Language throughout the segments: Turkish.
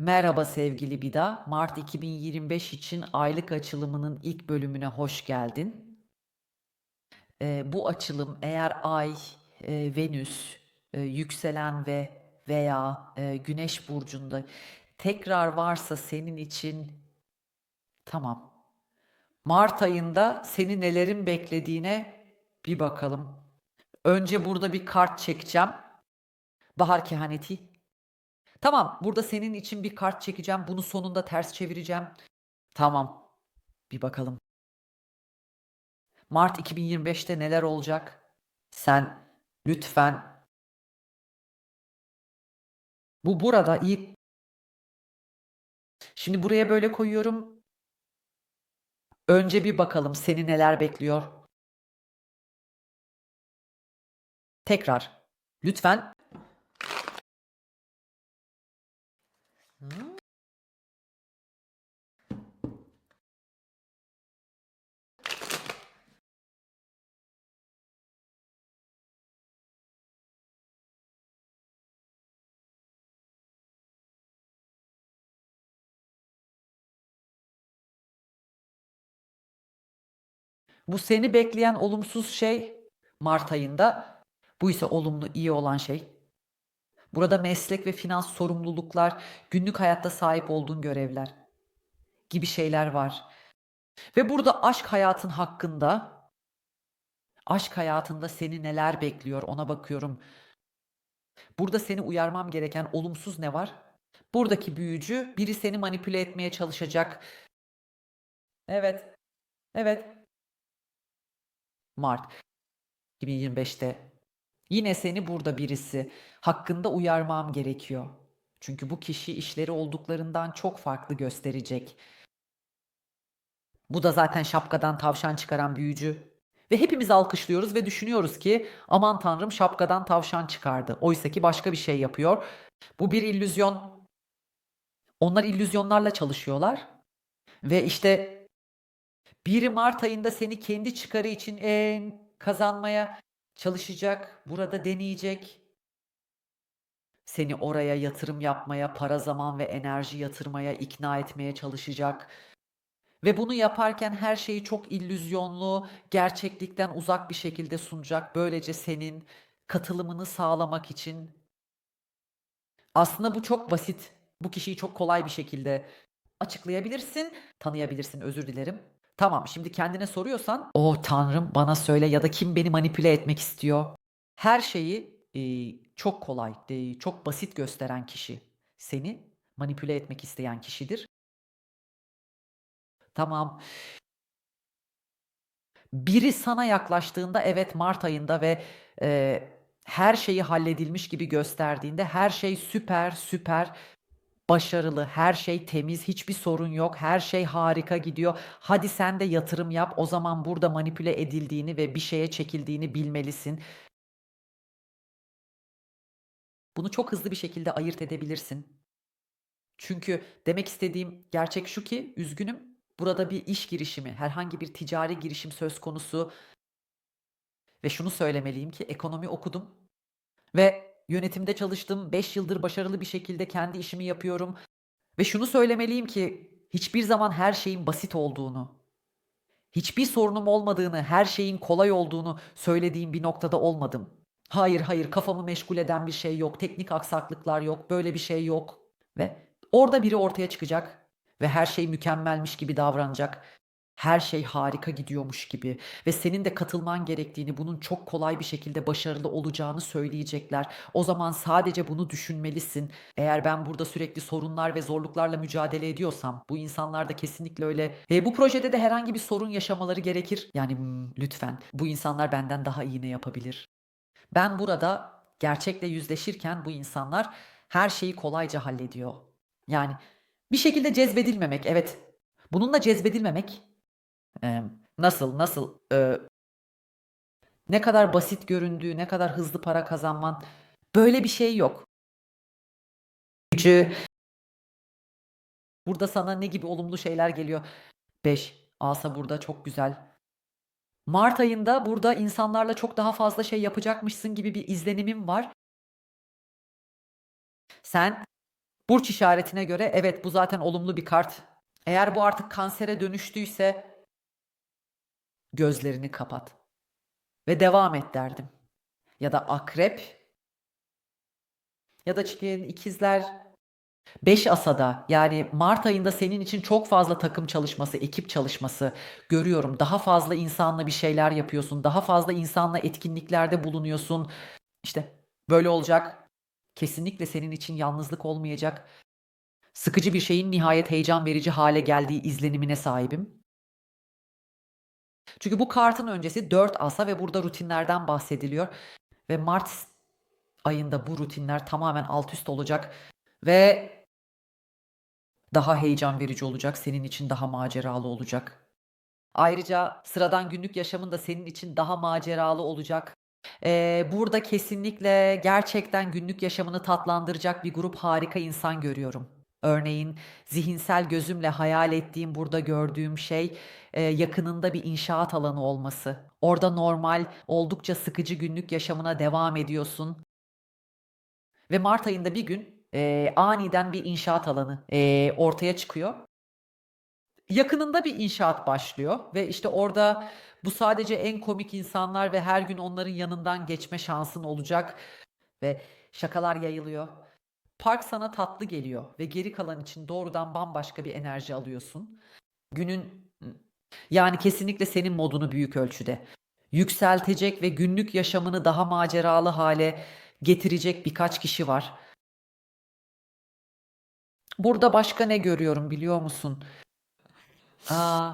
Merhaba sevgili Bida. Mart 2025 için aylık açılımının ilk bölümüne hoş geldin. Eee, bu açılım eğer Ay, eee, Venüs, eee, yükselen ve veya eee, Güneş burcunda tekrar varsa senin için tamam. Mart ayında seni nelerin beklediğine bir bakalım. Önce burada bir kart çekeceğim. Bahar kehaneti. Tamam, burada senin için bir kart çekeceğim. Bunu sonunda ters çevireceğim. Tamam. Bir bakalım. Mart 2025'te neler olacak? Sen lütfen bu burada iyi. Şimdi buraya böyle koyuyorum. Önce bir bakalım seni neler bekliyor. Tekrar. Lütfen. Bu seni bekleyen olumsuz şey Mart ayında. Bu ise olumlu, iyi olan şey. Burada meslek ve finans sorumluluklar, günlük hayatta sahip olduğun görevler gibi şeyler var. Ve burada aşk hayatın hakkında, aşk hayatında seni neler bekliyor ona bakıyorum. Burada seni uyarmam gereken olumsuz ne var? Buradaki büyücü biri seni manipüle etmeye çalışacak. Evet. Evet. Mart 2025'te yine seni burada birisi hakkında uyarmam gerekiyor. Çünkü bu kişi işleri olduklarından çok farklı gösterecek. Bu da zaten şapkadan tavşan çıkaran büyücü. Ve hepimiz alkışlıyoruz ve düşünüyoruz ki aman tanrım şapkadan tavşan çıkardı. Oysa ki başka bir şey yapıyor. Bu bir illüzyon. Onlar illüzyonlarla çalışıyorlar. Ve işte biri Mart ayında seni kendi çıkarı için en kazanmaya çalışacak, burada deneyecek. Seni oraya yatırım yapmaya, para, zaman ve enerji yatırmaya ikna etmeye çalışacak. Ve bunu yaparken her şeyi çok illüzyonlu, gerçeklikten uzak bir şekilde sunacak. Böylece senin katılımını sağlamak için. Aslında bu çok basit. Bu kişiyi çok kolay bir şekilde açıklayabilirsin, tanıyabilirsin. Özür dilerim. Tamam, şimdi kendine soruyorsan, "O tanrım bana söyle ya da kim beni manipüle etmek istiyor?" Her şeyi, eee, çok kolay, eee, çok basit gösteren kişi seni manipüle etmek isteyen kişidir. Tamam. Biri sana yaklaştığında evet mart ayında ve, eee, her şeyi halledilmiş gibi gösterdiğinde her şey süper, süper başarılı, her şey temiz, hiçbir sorun yok, her şey harika gidiyor. Hadi sen de yatırım yap. O zaman burada manipüle edildiğini ve bir şeye çekildiğini bilmelisin. Bunu çok hızlı bir şekilde ayırt edebilirsin. Çünkü demek istediğim gerçek şu ki üzgünüm, burada bir iş girişimi, herhangi bir ticari girişim söz konusu. Ve şunu söylemeliyim ki ekonomi okudum ve yönetimde çalıştım. 5 yıldır başarılı bir şekilde kendi işimi yapıyorum ve şunu söylemeliyim ki hiçbir zaman her şeyin basit olduğunu, hiçbir sorunum olmadığını, her şeyin kolay olduğunu söylediğim bir noktada olmadım. Hayır, hayır, kafamı meşgul eden bir şey yok, teknik aksaklıklar yok, böyle bir şey yok ve orada biri ortaya çıkacak ve her şey mükemmelmiş gibi davranacak. Her şey harika gidiyormuş gibi ve senin de katılman gerektiğini, bunun çok kolay bir şekilde başarılı olacağını söyleyecekler. O zaman sadece bunu düşünmelisin. Eğer ben burada sürekli sorunlar ve zorluklarla mücadele ediyorsam, bu insanlar da kesinlikle öyle. Eee, bu projede de herhangi bir sorun yaşamaları gerekir. Yani, ımm, lütfen, bu insanlar benden daha iyi ne yapabilir? Ben burada gerçekle yüzleşirken bu insanlar her şeyi kolayca hallediyor. Yani bir şekilde cezbedilmemek, evet. Bununla cezbedilmemek, emm, nasıl, nasıl, eee ne kadar basit göründüğü, ne kadar hızlı para kazanman, böyle bir şey yok. Gücü Burada sana ne gibi olumlu şeyler geliyor? 5 asa burada çok güzel. Mart ayında burada insanlarla çok daha fazla şey yapacakmışsın gibi bir izlenimim var. Sen Burç işaretine göre evet bu zaten olumlu bir kart. Eğer bu artık kansere dönüştüyse gözlerini kapat ve devam et derdim. Ya da akrep ya da çiftlerin ikizler 5 asada yani Mart ayında senin için çok fazla takım çalışması, ekip çalışması görüyorum. Daha fazla insanla bir şeyler yapıyorsun. Daha fazla insanla etkinliklerde bulunuyorsun. İşte böyle olacak. Kesinlikle senin için yalnızlık olmayacak. Sıkıcı bir şeyin nihayet heyecan verici hale geldiği izlenimine sahibim. Çünkü bu kartın öncesi 4 asa ve burada rutinlerden bahsediliyor. Ve Mart ayında bu rutinler tamamen alt üst olacak ve daha heyecan verici olacak, senin için daha maceralı olacak. Ayrıca sıradan günlük yaşamın da senin için daha maceralı olacak. Eee, burada kesinlikle gerçekten günlük yaşamını tatlandıracak bir grup harika insan görüyorum. Örneğin zihinsel gözümle hayal ettiğim, burada gördüğüm şey, eee, yakınında bir inşaat alanı olması. Orada normal, oldukça sıkıcı günlük yaşamına devam ediyorsun. Ve mart ayında bir gün, eee, aniden bir inşaat alanı, eee, ortaya çıkıyor. Yakınında bir inşaat başlıyor ve işte orada bu sadece en komik insanlar ve her gün onların yanından geçme şansın olacak ve şakalar yayılıyor. Park sana tatlı geliyor ve geri kalan için doğrudan bambaşka bir enerji alıyorsun. Günün yani kesinlikle senin modunu büyük ölçüde yükseltecek ve günlük yaşamını daha maceralı hale getirecek birkaç kişi var. Burada başka ne görüyorum biliyor musun? Aa,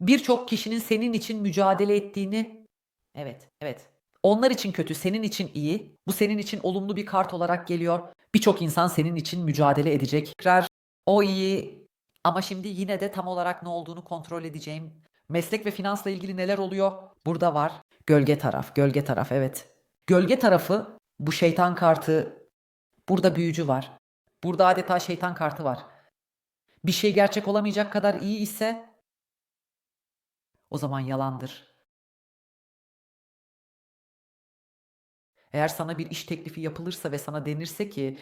birçok kişinin senin için mücadele ettiğini Evet, evet. Onlar için kötü, senin için iyi. Bu senin için olumlu bir kart olarak geliyor. Birçok insan senin için mücadele edecek. Tekrar o iyi ama şimdi yine de tam olarak ne olduğunu kontrol edeceğim. Meslek ve finansla ilgili neler oluyor? Burada var. Gölge taraf, gölge taraf evet. Gölge tarafı bu şeytan kartı burada büyücü var. Burada adeta şeytan kartı var. Bir şey gerçek olamayacak kadar iyi ise o zaman yalandır. Eğer sana bir iş teklifi yapılırsa ve sana denirse ki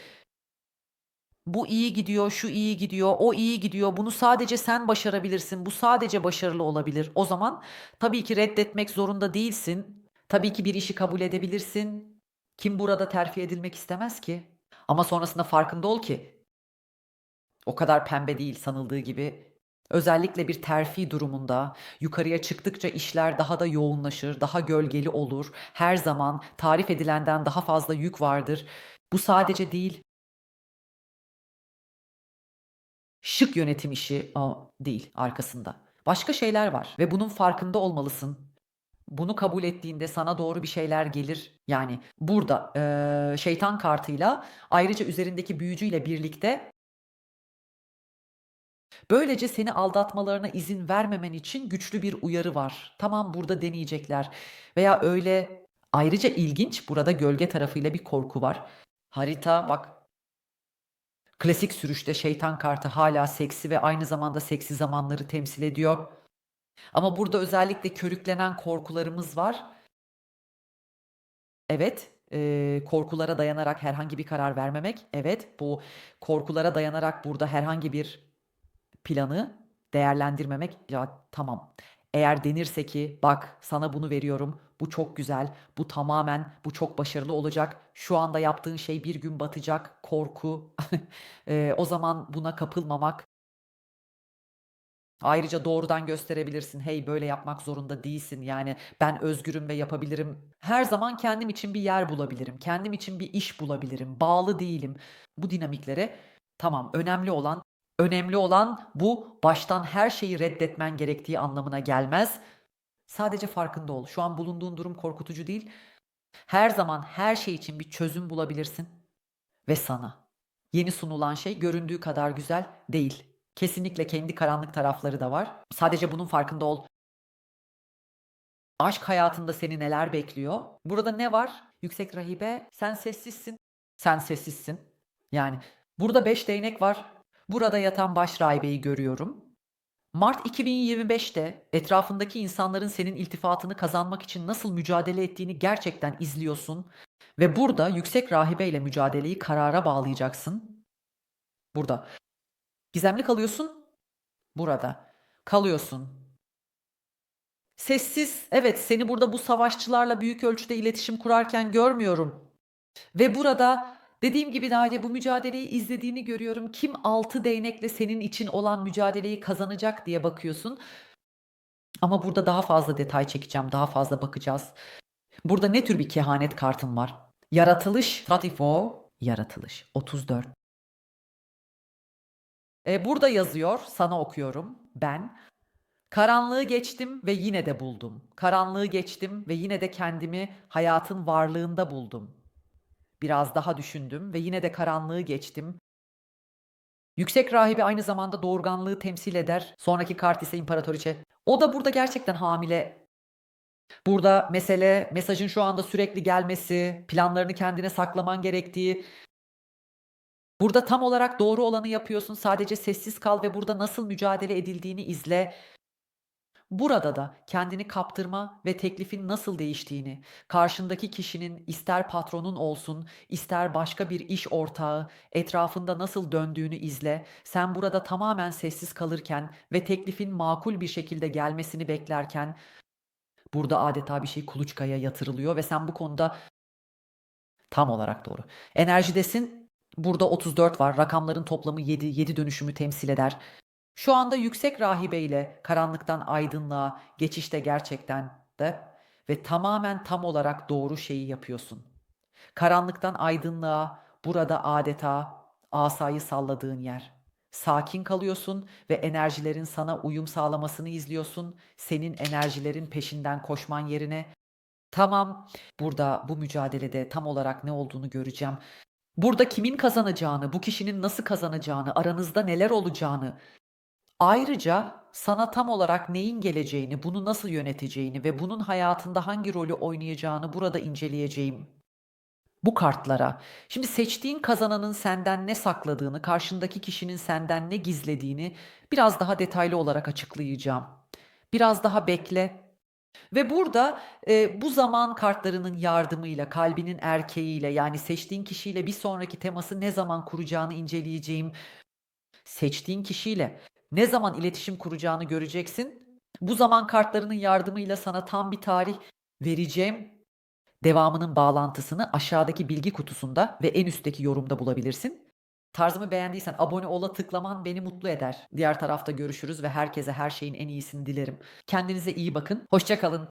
bu iyi gidiyor, şu iyi gidiyor, o iyi gidiyor. Bunu sadece sen başarabilirsin. Bu sadece başarılı olabilir. O zaman tabii ki reddetmek zorunda değilsin. Tabii ki bir işi kabul edebilirsin. Kim burada terfi edilmek istemez ki? Ama sonrasında farkında ol ki o kadar pembe değil sanıldığı gibi. Özellikle bir terfi durumunda yukarıya çıktıkça işler daha da yoğunlaşır, daha gölgeli olur. Her zaman tarif edilenden daha fazla yük vardır. Bu sadece değil. Şık yönetim işi o değil arkasında. Başka şeyler var ve bunun farkında olmalısın. Bunu kabul ettiğinde sana doğru bir şeyler gelir. Yani burada eee, şeytan kartıyla ayrıca üzerindeki büyücüyle birlikte Böylece seni aldatmalarına izin vermemen için güçlü bir uyarı var. Tamam burada deneyecekler. Veya öyle ayrıca ilginç burada gölge tarafıyla bir korku var. Harita bak klasik sürüşte şeytan kartı hala seksi ve aynı zamanda seksi zamanları temsil ediyor. Ama burada özellikle körüklenen korkularımız var. Evet, eee, korkulara dayanarak herhangi bir karar vermemek. Evet, bu korkulara dayanarak burada herhangi bir planı değerlendirmemek. Ya tamam. Eğer denirse ki bak sana bunu veriyorum. Bu çok güzel. Bu tamamen bu çok başarılı olacak. Şu anda yaptığın şey bir gün batacak. Korku. Eee, o zaman buna kapılmamak. Ayrıca doğrudan gösterebilirsin. Hey böyle yapmak zorunda değilsin. Yani ben özgürüm ve yapabilirim. Her zaman kendim için bir yer bulabilirim. Kendim için bir iş bulabilirim. Bağlı değilim. Bu dinamiklere tamam önemli olan önemli olan bu baştan her şeyi reddetmen gerektiği anlamına gelmez. Sadece farkında ol. Şu an bulunduğun durum korkutucu değil. Her zaman her şey için bir çözüm bulabilirsin ve sana yeni sunulan şey göründüğü kadar güzel değil. Kesinlikle kendi karanlık tarafları da var. Sadece bunun farkında ol. Aşk hayatında seni neler bekliyor? Burada ne var? Yüksek rahibe, sen sessizsin. Sen sessizsin. Yani burada 5 değnek var. Burada yatan baş rahibeyi görüyorum. Mart 2025'te etrafındaki insanların senin iltifatını kazanmak için nasıl mücadele ettiğini gerçekten izliyorsun ve burada yüksek rahibeyle mücadeleyi karara bağlayacaksın. Burada. Gizemli kalıyorsun. Burada. Kalıyorsun. Sessiz. Evet, seni burada bu savaşçılarla büyük ölçüde iletişim kurarken görmüyorum. Ve burada dediğim gibi Nadia bu mücadeleyi izlediğini görüyorum. Kim altı değnekle senin için olan mücadeleyi kazanacak diye bakıyorsun. Ama burada daha fazla detay çekeceğim. Daha fazla bakacağız. Burada ne tür bir kehanet kartım var? Yaratılış 34. Yaratılış 34. E, burada yazıyor. Sana okuyorum. Ben. Karanlığı geçtim ve yine de buldum. Karanlığı geçtim ve yine de kendimi hayatın varlığında buldum. Biraz daha düşündüm ve yine de karanlığı geçtim. Yüksek rahibi aynı zamanda doğurganlığı temsil eder. Sonraki kart ise imparatoriçe. O da burada gerçekten hamile. Burada mesele mesajın şu anda sürekli gelmesi, planlarını kendine saklaman gerektiği. Burada tam olarak doğru olanı yapıyorsun. Sadece sessiz kal ve burada nasıl mücadele edildiğini izle. Burada da kendini kaptırma ve teklifin nasıl değiştiğini, karşındaki kişinin ister patronun olsun, ister başka bir iş ortağı, etrafında nasıl döndüğünü izle. Sen burada tamamen sessiz kalırken ve teklifin makul bir şekilde gelmesini beklerken burada adeta bir şey kuluçkaya yatırılıyor ve sen bu konuda tam olarak doğru. Enerjidesin. Burada 34 var. Rakamların toplamı 7. 7 dönüşümü temsil eder. Şu anda yüksek rahibe ile karanlıktan aydınlığa geçişte gerçekten de ve tamamen tam olarak doğru şeyi yapıyorsun. Karanlıktan aydınlığa burada adeta asayı salladığın yer. Sakin kalıyorsun ve enerjilerin sana uyum sağlamasını izliyorsun. Senin enerjilerin peşinden koşman yerine tamam burada bu mücadelede tam olarak ne olduğunu göreceğim. Burada kimin kazanacağını, bu kişinin nasıl kazanacağını, aranızda neler olacağını, Ayrıca sana tam olarak neyin geleceğini, bunu nasıl yöneteceğini ve bunun hayatında hangi rolü oynayacağını burada inceleyeceğim. Bu kartlara. Şimdi seçtiğin kazananın senden ne sakladığını, karşındaki kişinin senden ne gizlediğini biraz daha detaylı olarak açıklayacağım. Biraz daha bekle. Ve burada e, bu zaman kartlarının yardımıyla, kalbinin erkeğiyle yani seçtiğin kişiyle bir sonraki teması ne zaman kuracağını inceleyeceğim. Seçtiğin kişiyle ne zaman iletişim kuracağını göreceksin. Bu zaman kartlarının yardımıyla sana tam bir tarih vereceğim. Devamının bağlantısını aşağıdaki bilgi kutusunda ve en üstteki yorumda bulabilirsin. Tarzımı beğendiysen abone ola tıklaman beni mutlu eder. Diğer tarafta görüşürüz ve herkese her şeyin en iyisini dilerim. Kendinize iyi bakın. Hoşça kalın.